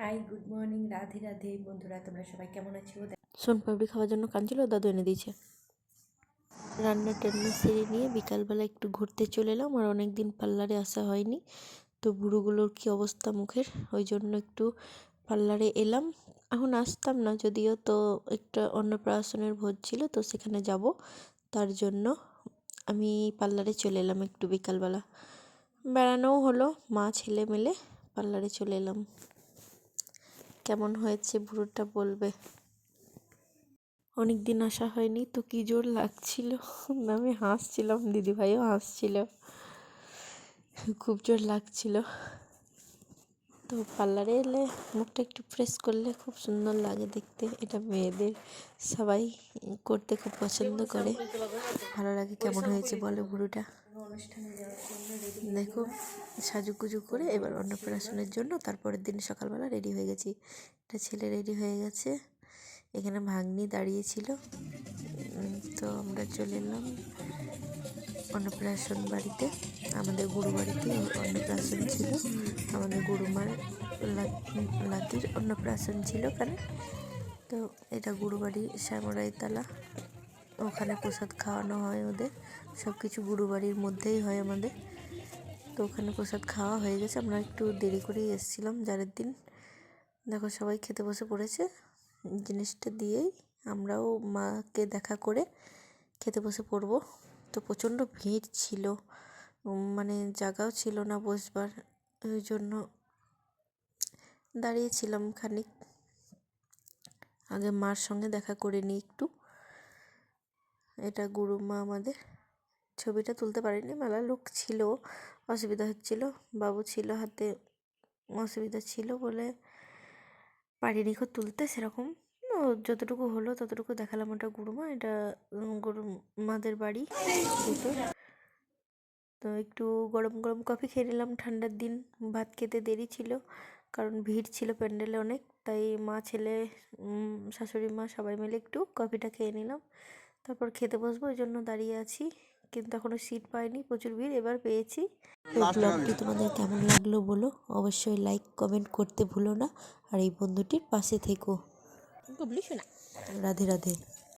Hi good morning Radhe Radhe. বন্ধুরা, তোমরা সবাই কেমন আছো? সোনপাপড়ি খাওয়ার জন্য কাঁদছিল দাদু এনে দিয়েছে। রান্না টান্না সেরে নিয়ে বিকালবেলা একটু ঘুরতে চলে এলাম, আর অনেক দিন পার্লারে আসা হয়নি। তো বুড়োগুলোর কী অবস্থা মুখের? ওই জন্য একটু পার্লারে এলাম। এখন আসতাম না, যদিও তো একটা অন্নপ্রাশনের ভোজ ছিল, তো সেখানে যাব। তার জন্য আমি পার্লারে চলে এলাম একটু বিকালবেলা। বেড়ানোও হলো, মা, ছেলে মেলে পার্লারে চলে এলাম। কেমন হয়েছে বুড়োটা বলবে। অনেক দিন আসা হয়নি তো কি জোর লাগছিল। আমি হাসছিলাম, দিদিভাইও হাসছিল। খুব জোর লাগছিল। তো পার্লারে এলে মুখটা একটু ফ্রেশ করলে খুব সুন্দর লাগে দেখতে। এটা মেয়েদের সবাই করতে খুব পছন্দ করে। ভালো লাগে কেমন হয়েছে বলো বুড়োটা? অনুষ্ঠানে যাওয়ার জন্য রেডি দেখো সাজুগুজু করে এবার অন্নপ্রাশনের জন্য তারপরের দিন সকালবেলা রেডি হয়ে গেছি। একটা ছেলে রেডি হয়ে গেছে। এখানে ভাগ্নি দাঁড়িয়েছিল তো আমরা চলে এলাম অন্নপ্রাশন বাড়িতে। আমাদের গুরু বাড়িতে অন্নপ্রাশন ছিল। আমাদের গুরুমার লাতির অন্নপ্রাশন ছিল ওখানে। তো এটা গুরু বাড়ি শ্যামরাই তালা ওখানে প্রসাদ খাওয়ানো হয় ওদের। সব কিছু গুরু বাড়ির মধ্যেই হয় আমাদের। তো ওখানে প্রসাদ খাওয়া হয়ে গেছে। আমরা একটু দেরি করেই এসেছিলাম যারের দিন। দেখো, সবাই খেতে বসে পড়েছে। জিনিসটা দিয়েই আমরাও মাকে দেখা করে খেতে বসে পড়ব। তো প্রচণ্ড ভিড় ছিল। মানে জায়গাও ছিল না বসবার। ওই জন্য দাঁড়িয়েছিলাম খানিক। আগে মার সঙ্গে দেখা করে নিই একটু। এটা গুরুমা আমাদের ছবিটা তুলতে পারিনি মেলা লোক ছিল, অসুবিধা হচ্ছিল, বাবু ছিল হাতে, অসুবিধা ছিল বলে পারিনি খো তুলতে সেরকম। যতটুকু হলো ততটুকু দেখালাম ওটা গুরুমা, এটা গুরুমাদের বাড়ি তো একটু গরম গরম কফি খেয়ে নিলাম, ঠান্ডার দিন, ভাত খেতে দেরি ছিল, কারণ ভিড় ছিল প্যান্ডেলে অনেক, তাই মা, ছেলে শাশুড়ি মা সবাই মিলে একটু কফিটা খেয়ে নিলাম। তারপর খেতে বসবো ওই জন্য দাঁড়িয়ে আছি। কিন্তু এখনও সিট পাইনি প্রচুর ভিড় এবার পেয়েছি। তো ব্লগটি তোমাদের কেমন লাগল বলো? অবশ্যই লাইক কমেন্ট করতে ভুলো না। আর এই বন্ধুটির পাশে থেকো। রাধে রাধে।